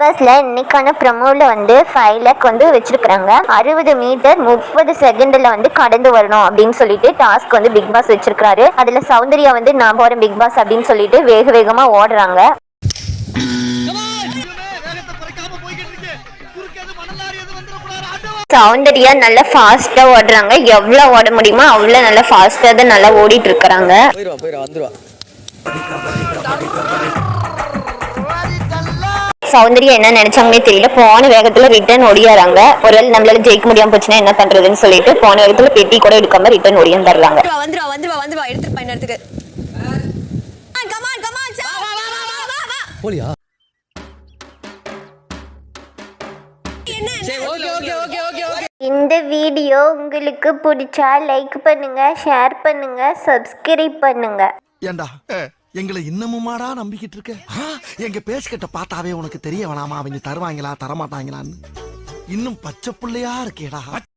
பஸ்ல இன்னைக்கான ப்ரமோல வந்து ஃபைவ் லேக் வந்து வச்சிருக்கிறாங்க. அறுபது மீட்டர் முப்பது செகண்ட்ல வந்து கடந்து வரணும் அப்படின்னு சொல்லிட்டு டாஸ்க் வந்து பிக் பாஸ் வச்சிருக்காரு அதுல சௌந்தர்யா வந்து நான் போகிறேன் பிக் பாஸ் அப்படின்னு சொல்லிட்டு வேக வேகமா ஓடுறாங்க. சௌந்தர்யா நல்லா ஃபாஸ்டா ஓடுறாங்க. எவ்வளவு ஓட முடியுமோ அவ்வளவு நல்லா ஃபாஸ்டா தான் நல்லா ஓடிட்டு இருக்கிறாங்க. வந்துருவா சௌந்தர்யா என்ன நினைச்சாங்கன்னே தெரியல. போன வேகத்துல ரிட்டர்ன் ஓடியாராங்க. ஒருவேளை நம்மளால ஜெயிக்க முடியாம போச்சுன்னா என்ன பண்றதுன்னு சொல்லிட்டு போன வேகத்துல பெட்டி கூட எடுக்காம ரிட்டர்ன் ஓடியாந்துடுறாங்க வந்துருவா வந்துருவா வந்துருவா வந்துருவா. எடுத்துட்டு போலியா? இந்த வீடியோ உங்களுக்கு பிடிச்சா லைக் பண்ணுங்க ஷேர் பண்ணுங்க சப்ஸ்கிரைப் பண்ணுங்க. ஏண்டா? எங்களை இன்னமுமாடா நம்பிக்கிட்டு இருக்க எங்க பேசிக்கிட்ட பார்த்தாவே உனக்கு தெரிய வேணாமா? அவங்க தருவாங்களா தரமாட்டாங்களான்னு. இன்னும் பச்சை பிள்ளையா இருக்கேடா.